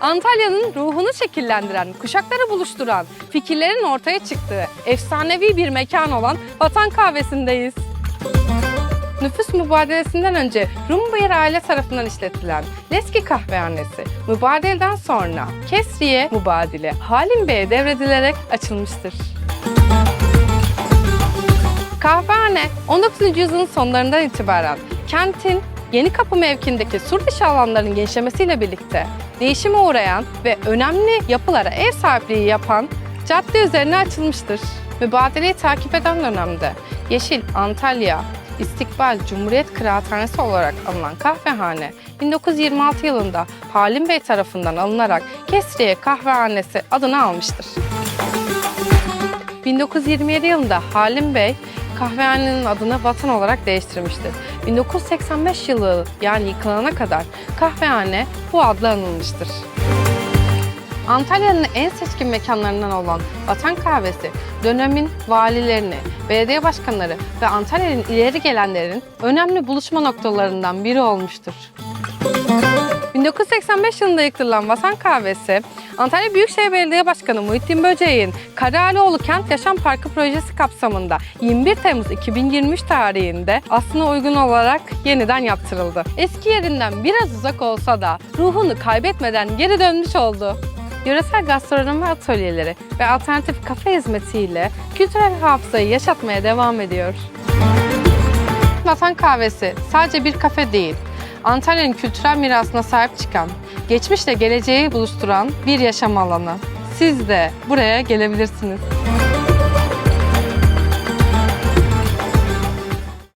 Antalya'nın ruhunu şekillendiren, kuşakları buluşturan, fikirlerin ortaya çıktığı efsanevi bir mekan olan Vatan Kahvesi'ndeyiz. Nüfus mübadelesinden önce Rumbayır aile tarafından işletilen Leski Kahvehanesi, mübadeleden sonra Kesriye Mübadele Halim Bey'e devredilerek açılmıştır. Kahvehane 19. yüzyılın sonlarından itibaren kentin Yeni Kapı mevkindeki sur dışı alanların genişlemesiyle birlikte değişime uğrayan ve önemli yapılara ev sahipliği yapan cadde üzerine açılmıştır. Mübadeleyi takip eden dönemde Yeşil Antalya İstikbal Cumhuriyet Kıraathanesi olarak alınan kahvehane 1926 yılında Halim Bey tarafından alınarak Kesriye Kahvehanesi adını almıştır. 1927 yılında Halim Bey kahvehanenin adını Vatan olarak değiştirmiştir. 1985 yılı yani yıkılana kadar kahvehane bu adla anılmıştır. Antalya'nın en seçkin mekanlarından olan Vatan Kahvesi, dönemin valilerini, belediye başkanları ve Antalya'nın ileri gelenlerin önemli buluşma noktalarından biri olmuştur. 1985 yılında yıktırılan Vatan Kahvesi, Antalya Büyükşehir Belediye Başkanı Muhittin Böceğin Karahalioğlu Kent Yaşam Parkı projesi kapsamında 21 Temmuz 2023 tarihinde aslına uygun olarak yeniden yaptırıldı. Eski yerinden biraz uzak olsa da ruhunu kaybetmeden geri dönmüş oldu. Yöresel gastronomi atölyeleri ve alternatif kafe hizmetiyle kültürel hafızayı yaşatmaya devam ediyor. Vatan Kahvesi sadece bir kafe değil, Antalya'nın kültürel mirasına sahip çıkan, geçmişle geleceği buluşturan bir yaşam alanı. Siz de buraya gelebilirsiniz.